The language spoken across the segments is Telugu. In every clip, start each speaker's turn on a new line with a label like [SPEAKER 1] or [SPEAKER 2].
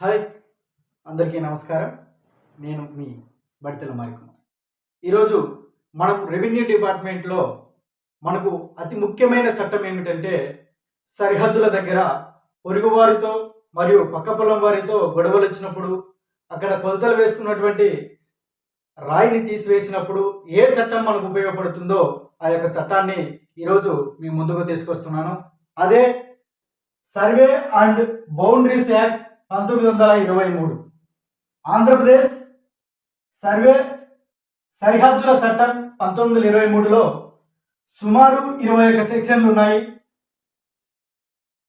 [SPEAKER 1] హాయ్ అందరికీ నమస్కారం. నేను మీ బడితెల మారికుమార్ ఈరోజు మనం రెవెన్యూ డిపార్ట్మెంట్లో మనకు అతి ముఖ్యమైన చట్టం ఏమిటంటే సరిహద్దుల దగ్గర పొరుగువారితో మరియు పక్క పొలం వారితో గొడవలు వచ్చినప్పుడు అక్కడ కొలతలు వేసుకున్నటువంటి రాయిని తీసివేసినప్పుడు ఏ చట్టం మనకు ఉపయోగపడుతుందో ఆ యొక్క చట్టాన్ని ఈరోజు మీ ముందుకు తీసుకొస్తున్నాను. అదే సర్వే అండ్ బౌండరీస్ యాక్ట్ పంతొమ్మిది వందల ఇరవై మూడు. ఆంధ్రప్రదేశ్ సర్వే సరిహద్దుల చట్టం పంతొమ్మిది వందల ఇరవై మూడులో సుమారు ఇరవై ఒక సెక్షన్లు ఉన్నాయి.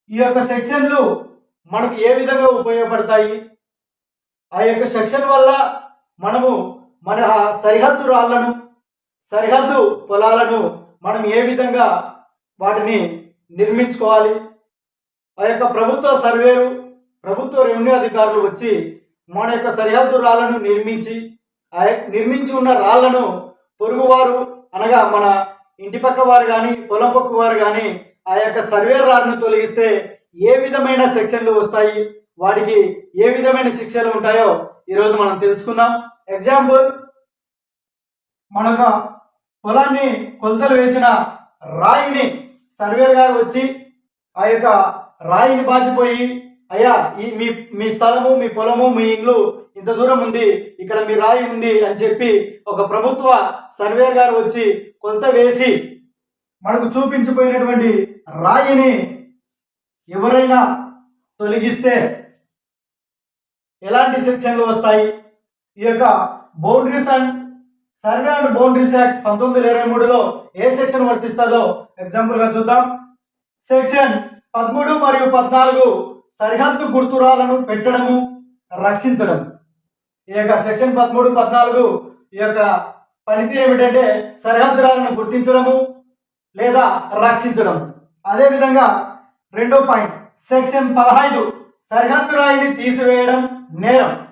[SPEAKER 1] ఈ యొక్క సెక్షన్లు మనకు ఏ విధంగా ఉపయోగపడతాయి? ఆ యొక్క సెక్షన్ వల్ల మనము మన సరిహద్దు రాళ్ళను సరిహద్దు పొలాలను మనం ఏ విధంగా వాటిని నిర్మించుకోవాలి? ఆ యొక్క ప్రభుత్వ సర్వేలు ప్రభుత్వ రెవెన్యూ అధికారులు వచ్చి మన యొక్క సరిహద్దు రాళ్ళను నిర్మించి ఆ నిర్మించి ఉన్న రాళ్ళను పొరుగువారు అనగా మన ఇంటి పక్క వారు కానీ పొలం పక్క వారు కానీ ఆ యొక్క సర్వే రాళ్ళను తొలగిస్తే ఏ విధమైన సెక్షన్లు వస్తాయి? వాటికి ఏ విధమైన శిక్షలు ఉంటాయో ఈరోజు మనం తెలుసుకుందాం. ఎగ్జాంపుల్ మనొక పొలాన్ని కొలతలు వేసిన రాయిని సర్వేర్ గారు వచ్చి ఆ యొక్క రాయిని బాధిపోయి అయ్యా ఈ మీ మీ స్థలము మీ పొలము మీ ఇల్లు ఇంత దూరం ఉంది ఇక్కడ మీ రాయి ఉంది అని చెప్పి ఒక ప్రభుత్వ సర్వేర్ గారు వచ్చి కొంత వేసి మనకు చూపించిపోయినటువంటి రాయిని ఎవరైనా తొలగిస్తే ఎలాంటి సెక్షన్లు వస్తాయి? ఈ యొక్క boundaries and survey and boundaries act పంతొమ్మిది వందల ఇరవై మూడులో ఏ సెక్షన్ వర్తిస్తుందో ఎగ్జాంపుల్గా చూద్దాం. సెక్షన్ పదమూడు మరియు పద్నాలుగు సరిహద్దు గుర్తురాలను పెట్టడము రక్షించడం. ఈ యొక్క సెక్షన్ పదమూడు పద్నాలుగు ఈ యొక్క పనితీ ఏమిటంటే సరిహద్దురాలను గుర్తించడము లేదా రక్షించడం. అదేవిధంగా రెండో పాయింట్ సెక్షన్ పదహైదు సరిహద్దు రాయిని తీసివేయడం నేరం.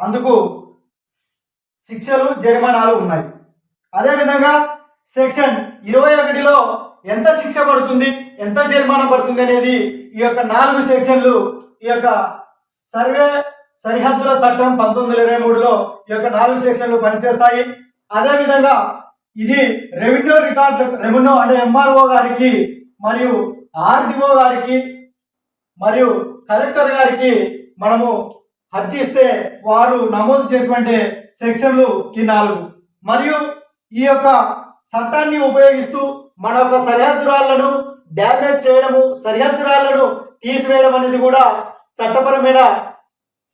[SPEAKER 1] అందుకు శిక్షలు జరిమానాలు ఉన్నాయి. అదేవిధంగా సెక్షన్ ఇరవై ఒకటిలో ఎంత శిక్ష పడుతుంది ఎంత జరిమానా పడుతుంది అనేది ఈ యొక్క నాలుగు సెక్షన్లు ఈ యొక్క సర్వే సరిహద్దుల చట్టం పంతొమ్మిది వందల ఇరవై మూడులో ఈ యొక్క నాలుగు సెక్షన్లు పనిచేస్తాయి. అదేవిధంగా ఇది రెవెన్యూ రికార్డు రెవెన్యూ అంటే ఎంఆర్ఓ గారికి మరియు ఆర్డిఓ గారికి మరియు కలెక్టర్ గారికి మనము అర్జీ ఇస్తే వారు నమోదు చేసినటువంటి సెక్షన్లు ఈ నాలుగు. మరియు ఈ యొక్క చట్టాన్ని ఉపయోగిస్తూ మన యొక్క సరిహద్దురాళ్ళను డ్యామేజ్ చేయడము సరిహద్దురాలను తీసివేయడం అనేది కూడా చట్టపరమైన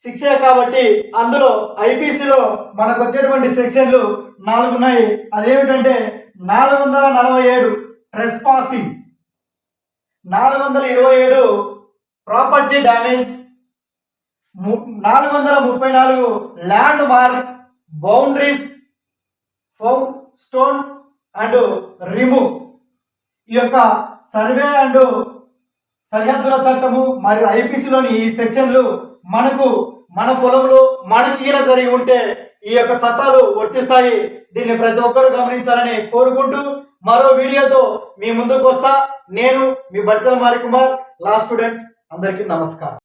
[SPEAKER 1] శిక్షే కాబట్టి అందులో ఐపీసీలో మనకు వచ్చేటువంటి సెక్షన్లు నాలుగు ఉన్నాయి అదేమిటంటే నాలుగు వందల నలభై ఏడు ట్రెస్పాసింగ్ నాలుగు వందల ఇరవై ఏడు ప్రాపర్టీ డ్యామేజ్ నాలుగు వందల ముప్పై నాలుగు ల్యాండ్ మార్క్ బౌండరీస్ ఫౌ స్టోన్ అండ్ రిమూవ్ ఈ యొక్క సర్వే అండ్ సరిహద్దుల చట్టము మరియు ఐపీసీలోని ఈ సెక్షన్లు మనకు మన పొలంలో మనకి జరిగి ఉంటే ఈ యొక్క చట్టాలు వర్తిస్తాయి. దీన్ని ప్రతి ఒక్కరూ గమనించాలని కోరుకుంటూ మరో వీడియోతో మీ ముందుకు వస్తా. నేను మీ భర్తల మారి కుమార్ లా స్టూడెంట్. అందరికీ నమస్కారం.